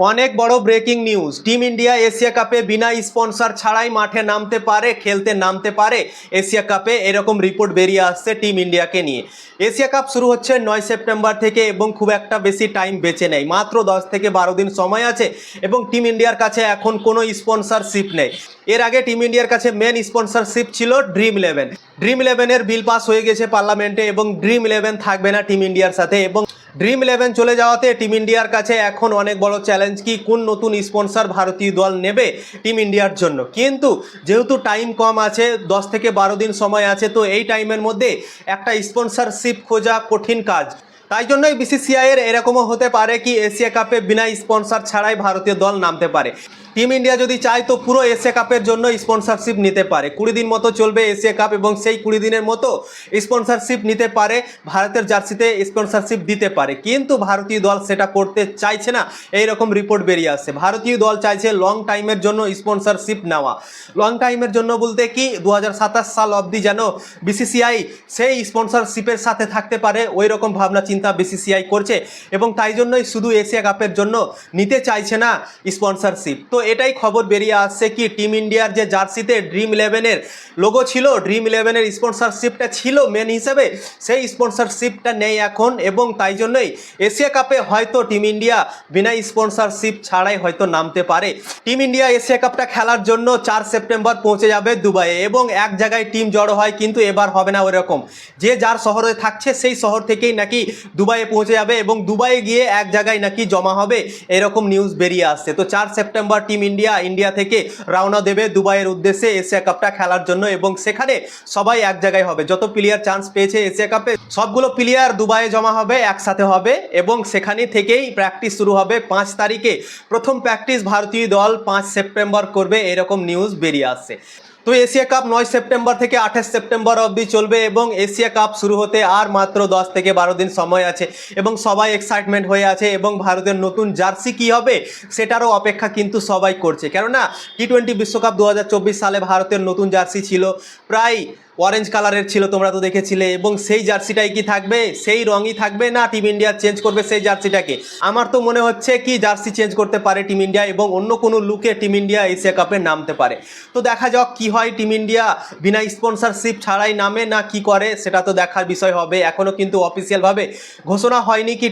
অনেক বড় breaking news team India Asia কাপে বিনা স্পন্সর ছাড়াই মাঠে নামতে পারে, খেলতে নামতে পারে। এশিয়া কাপে এরকম রিপোর্ট বেরিয়ে আসছে টিম ইন্ডিয়াকে নিয়ে। এশিয়া কাপ শুরু হচ্ছে নয় সেপ্টেম্বর থেকে এবং খুব একটা বেশি টাইম বেঁচে নেই। মাত্র দশ থেকে বারো দিন সময় আছে এবং টিম ইন্ডিয়ার কাছে এখন কোনো স্পন্সরশিপ নেই। এর আগে টিম ইন্ডিয়ার কাছে মেন স্পন্সরশিপ ছিল ড্রিম ইলেভেন ড্রিম ইলেভেনের বিল পাস হয়ে গেছে পার্লামেন্টে এবং ড্রিম ইলেভেন থাকবে না টিম ইন্ডিয়ার সাথে এবং ড্রিম ইলেভেন চলে যাওয়াতে টিম ইন্ডিয়ার কাছে এখন অনেক বড় চ্যালেঞ্জ কি, কোন নতুন স্পন্সর ভারতীয় দল নেবে টিম ইন্ডিয়ার জন্য। কিন্তু যেহেতু টাইম কম আছে, দশ থেকে বারো দিন সময় আছে, তো এই টাইমের মধ্যে একটা স্পন্সরশিপ খোঁজা কঠিন কাজ। তাই জন্যই বিসিসিআই এর এরকমও হতে পারে কি এশিয়া কাপে বিনা স্পন্সর ছাড়াই ভারতীয় দল নামতে পারে। টিম ইন্ডিয়া যদি চায় তো পুরো এশিয়া কাপের জন্য স্পন্সরশিপ নিতে পারে। কুড়ি দিন মতো চলবে এশিয়া কাপ এবং সেই কুড়ি দিনের মতো স্পন্সরশিপ নিতে পারে। ভারতের জার্সিতে স্পন্সরশিপ দিতে পারে। কিন্তু ভারতীয় দল সেটা করতে চাইছে না। এই রকম রিপোর্ট বেরিয়ে আসছে। ভারতীয় দল চাইছে লং টাইমের জন্য স্পন্সরশিপ নেওয়া। লং টাইমের জন্য বলতে কি দু হাজার সাতাশ সাল অবধি যেন বিসিসিআই সেই স্পন্সরশিপের সাথে থাকতে পারে। ওই রকম ভাবনা চিন্তা বিসিসিআই করছে এবং তাই জন্যই শুধু এশিয়া কাপের জন্য নিতে চাইছে না স্পন্সরশিপ তো এটাই খবর বেরিয়ে আসছে কি টিম ইন্ডিয়ার যে জার্সিতে ড্রিম ইলেভেনের লোগো ছিল ড্রিম ইলেভেনের স্পন্সরশিপটা ছিল মেন হিসেবে, সেই স্পন্সরশিপটা নেই এখন এবং তাই জন্যই এশিয়া কাপে হয়তো টিম ইন্ডিয়া বিনা স্পন্সরশিপ ছাড়াই হয়তো নামতে পারে। টিম ইন্ডিয়া এশিয়া কাপটা খেলার জন্য চার সেপ্টেম্বর পৌঁছে যাবে দুবাইয়ে এবং এক জায়গায় টিম জড়ো হয় কিন্তু এবার হবে না ওরকম। যে যার শহরে থাকছে সেই শহর থেকেই নাকি দুবাইয়ে পৌঁছে যাবে এবং দুবাইয়ে গিয়ে এক জায়গায় নাকি জমা হবে, এরকম নিউজ বেরিয়ে আসছে। তো চার সেপ্টেম্বর টিম ইন্ডিয়া ইন্ডিয়া থেকে রওনা দেবে দুবাইয়ের উদ্দেশ্যে এশিয়া কাপটা খেলার জন্য এবং সেখানে সবাই এক জায়গায় হবে। যত প্লেয়ার চান্স পেয়েছে এশিয়া কাপে, সবগুলো প্লেয়ার দুবাইয়ে জমা হবে, একসাথে হবে এবং সেখানে থেকেই প্র্যাকটিস শুরু হবে পাঁচ তারিখে। প্রথম প্র্যাকটিস ভারতীয় দল পাঁচ সেপ্টেম্বর করবে, এরকম নিউজ বেরিয়ে আসছে। তো এশিয়া কাপ নয় সেপ্টেম্বর থেকে আঠাশ সেপ্টেম্বর অবধি চলবে এবং এশিয়া কাপ শুরু হতে আর মাত্র দশ থেকে বারো দিন সময় আছে এবং সবাই এক্সাইটমেন্ট হয়ে আছে এবং ভারতের নতুন জার্সি কি হবে সেটারও অপেক্ষা কিন্তু সবাই করছে। কেননা টি টোয়েন্টি বিশ্বকাপ দু হাজার চব্বিশ সালে ভারতের নতুন জার্সি ছিল। প্রায় অরেঞ্জ কালারের ছিল, তোমরা তো দেখেছিলে, এবং সেই জার্সিটাই কি থাকবে? সেই রঙই থাকবে না? টিম ইন্ডিয়া চেঞ্জ করবে সেই জার্সিটাকে। আমার তো মনে হচ্ছে কি জার্সি চেঞ্জ করতে পারে টিম ইন্ডিয়া এবং অন্য কোনো লুকে টিম ইন্ডিয়া এশিয়া কাপে নামতে পারে। তো দেখা যাক কি হয় টিম ইন্ডিয়া বিনা স্পন্সরশিপ ছাড়াই নামে না কি করে, সেটা তো দেখার বিষয় হবে। এখনও কিন্তু অফিসিয়ালভাবে ঘোষণা হয়নি কি